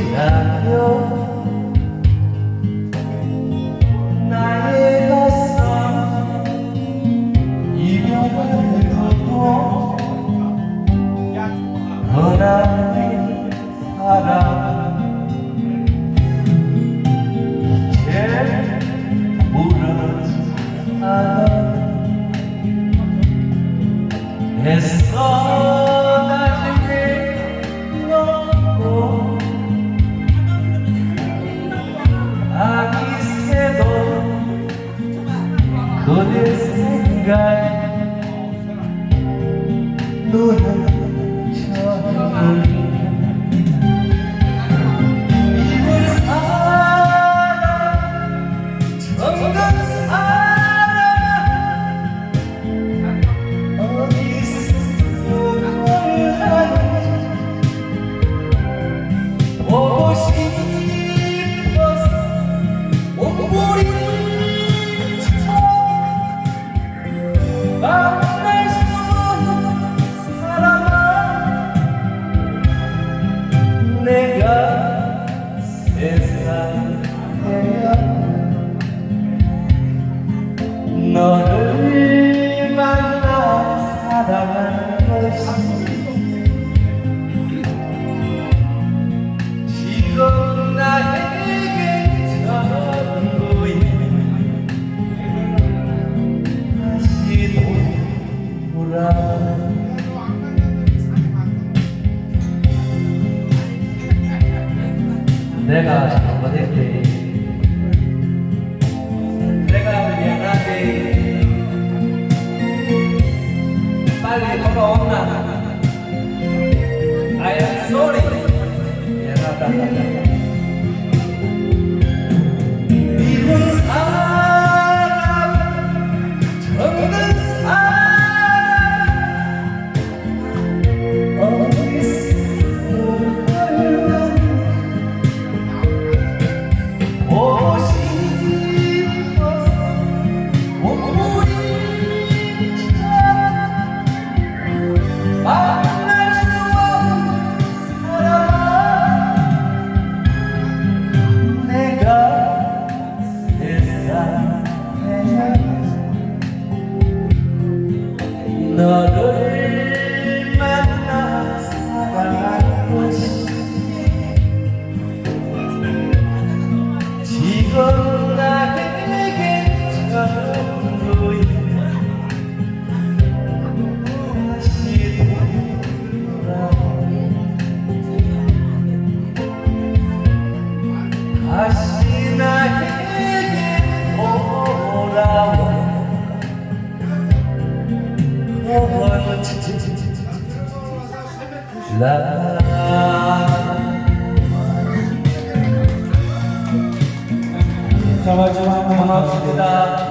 지나요 그대 생각. 눈을 너를 만나 살아가는 것이 지금 나에게 전부인 다시 돌아 내가 잘못했대 내가 미안한데 빨리 돌아온나 I am sorry. 미안하다 한번 합시다. 고맙습니다.